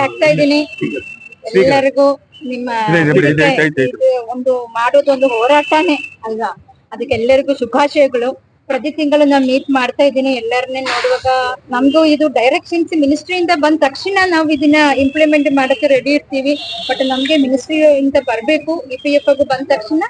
ಆಗ್ತಾ ಇದ್ದೀನಿ. ಎಲ್ಲರಿಗೂ ನಿಮ್ಮ ಒಂದು ಮಾಡೋದೊಂದು ಹೋರಾಟನೇ ಅಲ್ವಾ? ಅದಕ್ಕೆಲ್ಲರಿಗೂ ಶುಭಾಶಯಗಳು. ಪ್ರತಿ ತಿಂಗಳು ನಾನು ಮೀಟ್ ಮಾಡ್ತಾ ಇದ್ದೀನಿ. ಎಲ್ಲರನ್ನೇ ನೋಡುವಾಗ ನಮ್ದು ಇದು ಡೈರೆಕ್ಷನ್ಸ್ ಮಿನಿಸ್ಟ್ರಿಯಿಂದ ಬಂದ ತಕ್ಷಣ ನಾವು ಇದನ್ನ ಇಂಪ್ಲಿಮೆಂಟ್ ಮಾಡಕ್ಕೆ ರೆಡಿ ಇರ್ತೀವಿ. ಬಟ್ ನಮ್ಗೆ ಮಿನಿಸ್ಟ್ರಿ ಇಂದ ಬರ್ಬೇಕು. ಇ ಪಿ ಎಫ್ ಬಂದ ತಕ್ಷಣ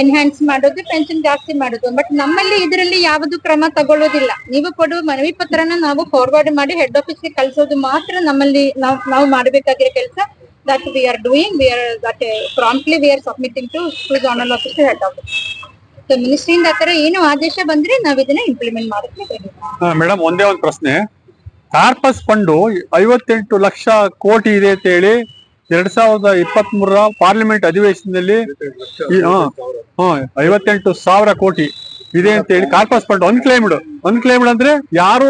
ಎನ್ಹ್ಯಾನ್ಸ್ ಮಾಡೋದು ಪೆನ್ಷನ್ ಜಾಸ್ತಿ ಮಾಡೋದು. ಬಟ್ ನಮ್ಮಲ್ಲಿ ಇದರಲ್ಲಿ ಯಾವುದು ಕ್ರಮ ತಗೊಳ್ಳೋದಿಲ್ಲ. ನೀವು ಕೊಡುವ ಮನವಿ ಪತ್ರನ ನಾವು ಫಾರ್ವರ್ಡ್ ಮಾಡಿ ಹೆಡ್ ಆಫೀಸ್ಗೆ ಕಳ್ಸೋದು ಮಾತ್ರ ನಮ್ಮಲ್ಲಿ ನಾವು ನಾವು ಮಾಡಬೇಕಾಗಿರೋ ಕೆಲಸ. That we are doing we are that promptly we are submitting to to office head office so ಮಿನಿಸ್ಟ್ರಿಯಿಂದ ಆ ಥರ ಏನು ಆದೇಶ ಬಂದ್ರೆ ನಾವು ಇದನ್ನ ಇಂಪ್ಲಿಮೆಂಟ್ ಮಾಡಕ್ಕೆ ready. ಮೇಡಮ್ ಒಂದೇ ಒಂದು ಪ್ರಶ್ನೆ. ಕಾರ್ಪಸ್ ಫಂಡು ಐವತ್ತೆಂಟು ಲಕ್ಷ ಕೋಟಿ ಇದೆ ಅಂತ ಹೇಳಿ ಎರಡ್ ಸಾವಿರದ ಇಪ್ಪತ್ತ್ ಮೂರರ ಪಾರ್ಲಿಮೆಂಟ್ ಅಧಿವೇಶನದಲ್ಲಿ ಈ- ಹಾ, ಹಾ, ಐವತ್ತೆಂಟು ಸಾವಿರ ಕೋಟಿ ಇದೆ ಅಂತ ಹೇಳಿ ಕಾರ್ಪಸ್ ಫಂಡ್ ಅನ್ಕ್ಲೈಮ್ಡ್ ಅನ್ಕ್ಲೈಮ್ಡ್ ಅಂದ್ರೆ ಯಾರು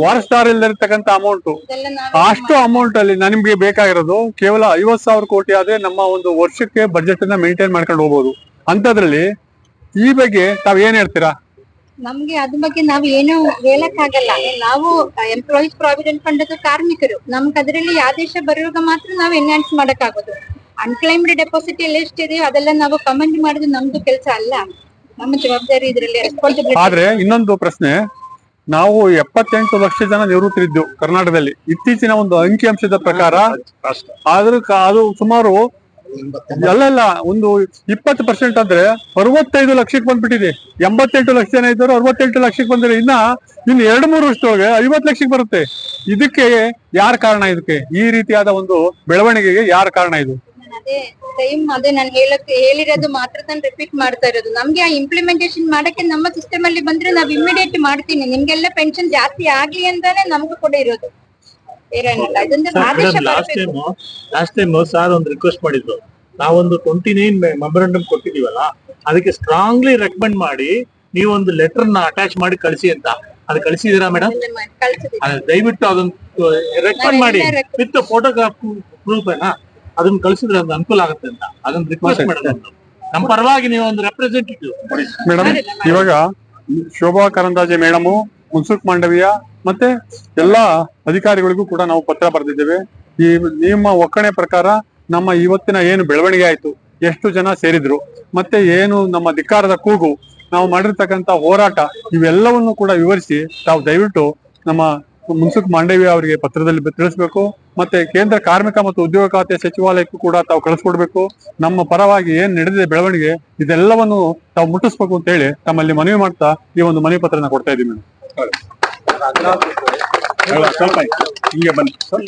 ವಾರಸ್ದಾರ ಇಲ್ಲದಿರ್ತಕ್ಕಂಥ ಅಮೌಂಟ್ ಇದೆಲ್ಲ ನಾವು ಅಷ್ಟು ಅಮೌಂಟ್ ಅಲ್ಲಿ ನಿಮ್ಗೆ ಬೇಕಾಗಿರೋದು ಕೇವಲ ಐವತ್ ಸಾವಿರ ಕೋಟಿ ಆದ್ರೆ ನಮ್ಮ ಒಂದು ವರ್ಷಕ್ಕೆ ಬಜೆಟ್ ಅನ್ನ ಮೇಂಟೈನ್ ಮಾಡ್ಕೊಂಡು ಹೋಗ್ಬೋದು. ಅಂತದ್ರಲ್ಲಿ ಈ ಬಗ್ಗೆ ತಾವ್ ಏನ್ ಹೇಳ್ತೀರಾ? ನಮ್ಗೆ ಅದ್ರ ಬಗ್ಗೆ ನಾವ್ ಏನು ಹೇಳಕ್ಕಾಗಲ್ಲ ನಾವು ಎಂಪ್ಲಾಯೀಸ್ ಪ್ರಾವಿಡೆಂಟ್ ಫಂಡ್ ಕಾರ್ಮಿಕರು. ನಮ್ಗೆ ಅದರಲ್ಲಿ ಆದೇಶ ಬರುವಾಗ ಮಾತ್ರ ನಾವು ಎನ್ಹಾನ್ಸ್ ಮಾಡಕ್ಕಾಗೋದು ಅನ್ಕ್ಲೈಮ್ಡ್ ಡೆಪಾಸಿಟ್ ಎಲ್ಲ ಎಷ್ಟಿದೆಯೋ ಅದೆಲ್ಲ ನಾವು ಕಮೆಂಟ್ ಮಾಡೋದು ನಮ್ದು ಕೆಲಸ ಅಲ್ಲ. ನಮ್ಮ ಜವಾಬ್ದಾರಿ ಇದರಲ್ಲಿ ರೆಸ್ಪಾನ್ಸಿಬಿಲಿಟಿ ಆದ್ರೆ ಇನ್ನೊಂದು ಪ್ರಶ್ನೆ ನಾವು ಎಪ್ಪತ್ತೆಂಟು ಲಕ್ಷ ಜನ ನಿವೃತ್ತರಿದ್ದು ಕರ್ನಾಟಕದಲ್ಲಿ. ಇತ್ತೀಚಿನ ಒಂದು ಅಂಕಿಅಂಶದ ಪ್ರಕಾರ ಆದ್ರೂ ಕ- ಅದು ಸುಮಾರು ಅಲ್ಲಲ್ಲ ಒಂದು ಇಪ್ಪತ್ತು ಪರ್ಸೆಂಟ್ ಅಂದ್ರೆ ಅರವತ್ತೈದು ಲಕ್ಷಕ್ಕೆ ಬಂದ್ಬಿಟ್ಟಿದೆ. ಎಂಬತ್ತೆಂಟು ಲಕ್ಷ ಜನ ಇದ್ದರು ಅರವತ್ತೆಂಟು ಲಕ್ಷಕ್ಕೆ ಬಂದ್ರೆ ಇನ್ನ ಇನ್ನು ಎರಡು ಮೂರು ವರ್ಷದೊಳಗೆ ಐವತ್ತು ಲಕ್ಷಕ್ಕೆ ಬರುತ್ತೆ. ಇದಕ್ಕೆ ಯಾರ ಕಾರಣ ಇದಕ್ಕೆ? ಈ ರೀತಿಯಾದ ಒಂದು ಬೆಳವಣಿಗೆಗೆ ಯಾರ ಕಾರಣ ಇದು? ಅದೇ ಸೇಮ್ ಅದೇ ನಾನು ಹೇಳಕ್ ಹೇಳಿರೋದು ಮಾತ್ರ ನಾನು ರಿಪೀಟ್ ಮಾಡ್ತಾ ಇರೋದು. ನಮ್ಗೆ ಆ ಇಂಪ್ಲಿಮೆಂಟೇಷನ್ ಮಾಡಕ್ಕೆ ನಮ್ಮ ಸಿಸ್ಟಮ್ ಅಲ್ಲಿ ಬಂದ್ರೆ ನಾವ್ ಇಮಿಡಿಯೇಟ್ ಮಾಡ್ತೀನಿ. ನಿಮ್ಗೆಲ್ಲ ಪೆನ್ಷನ್ ಜಾಸ್ತಿ ಆಗ್ಲಿ ಅಂತಾನೆ ನಮಗೂ ಕೂಡ ಇರೋದು. Last. Time last time sir ಒಂದು ರಿಕ್ವೆಸ್ಟ್ ಮಾಡಿದ್ರು. ನಾವೊಂದು ಟ್ವೆಂಟಿ ನೈನ್ ಮೆಮೊರಂಡಮ್ ಕೊಟ್ಟಿದೀವಲ್ಲ ಅದಕ್ಕೆ ಸ್ಟ್ರಾಂಗ್ಲಿ ರೆಕಮೆಂಡ್ ಮಾಡಿ ನೀವೊಂದು ಲೆಟರ್ನ ಅಟ್ಯಾಚ್ ಮಾಡಿ ಕಳಿಸಿ ಅಂತ. ಅದು ಕಳಿಸಿದೀರಾ ಮೇಡಮ್. ದಯವಿಟ್ಟು ಅದನ್ನ ರೆಕಮೆಂಡ್ ಮಾಡಿ. ವಿತ್ ಫೋಟೋಗ್ರಾಫ್ ಪ್ರೂಫ್ ಏನಾ ಅದನ್ನ ಕಳಿಸಿದ್ರೆ ಅದು ಅನುಕೂಲ ಆಗುತ್ತೆ ಅಂತ. ಅದನ್ನ ರಿಕ್ವೆಸ್ಟ್ ಮಾಡೋದು ನಮ್ಮ ಪರವಾಗಿ ನೀವು ಒಂದು ರೆಪ್ರೆಸೆಂಟೇಟಿವ್ ಮೇಡಮ್ ಇವಾಗ ಶೋಭಾ ಕರಂದಾಜೆ ಮೇಡಮು ಮುನ್ಸುಕ್ ಮಾಂಡವಿಯ ಮತ್ತೆ ಎಲ್ಲಾ ಅಧಿಕಾರಿಗಳಿಗೂ ಕೂಡ ನಾವು ಪತ್ರ ಬರೆದಿದ್ದೇವೆ. ಈ ನಿಮ್ಮ ಒಕ್ಕಣೆ ಪ್ರಕಾರ ನಮ್ಮ ಇವತ್ತಿನ ಏನು ಬೆಳವಣಿಗೆ ಆಯ್ತು, ಎಷ್ಟು ಜನ ಸೇರಿದ್ರು, ಮತ್ತೆ ಏನು ನಮ್ಮ ಧಿಕ್ಕಾರದ ಕೂಗು, ನಾವು ಮಾಡಿರ್ತಕ್ಕಂತ ಹೋರಾಟ ಇವೆಲ್ಲವನ್ನು ಕೂಡ ವಿವರಿಸಿ ತಾವು ದಯವಿಟ್ಟು ನಮ್ಮ ಮುನ್ಸುಕ್ ಮಾಂಡವ್ಯ ಅವರಿಗೆ ಪತ್ರದಲ್ಲಿ ತಿಳಿಸ್ಬೇಕು. ಮತ್ತೆ ಕೇಂದ್ರ ಕಾರ್ಮಿಕ ಮತ್ತು ಉದ್ಯೋಗ ಖಾತೆ ಸಚಿವಾಲಯಕ್ಕೂ ಕೂಡ ತಾವು ಕಳಿಸ್ಕೊಡ್ಬೇಕು. ನಮ್ಮ ಪರವಾಗಿ ಏನ್ ನಡೆದಿದೆ ಬೆಳವಣಿಗೆ, ಇದೆಲ್ಲವನ್ನು ತಾವು ಮುಟ್ಟಿಸ್ಬೇಕು ಅಂತ ಹೇಳಿ ತಮ್ಮಲ್ಲಿ ಮನವಿ ಮಾಡ್ತಾ ಈ ಒಂದು ಮನವಿ ಪತ್ರನ ಕೊಡ್ತಾ ಇದ್ದೀವಿ ಮೇಡಮ್ ಹಿಂಗೆ ಬನ್ನಿ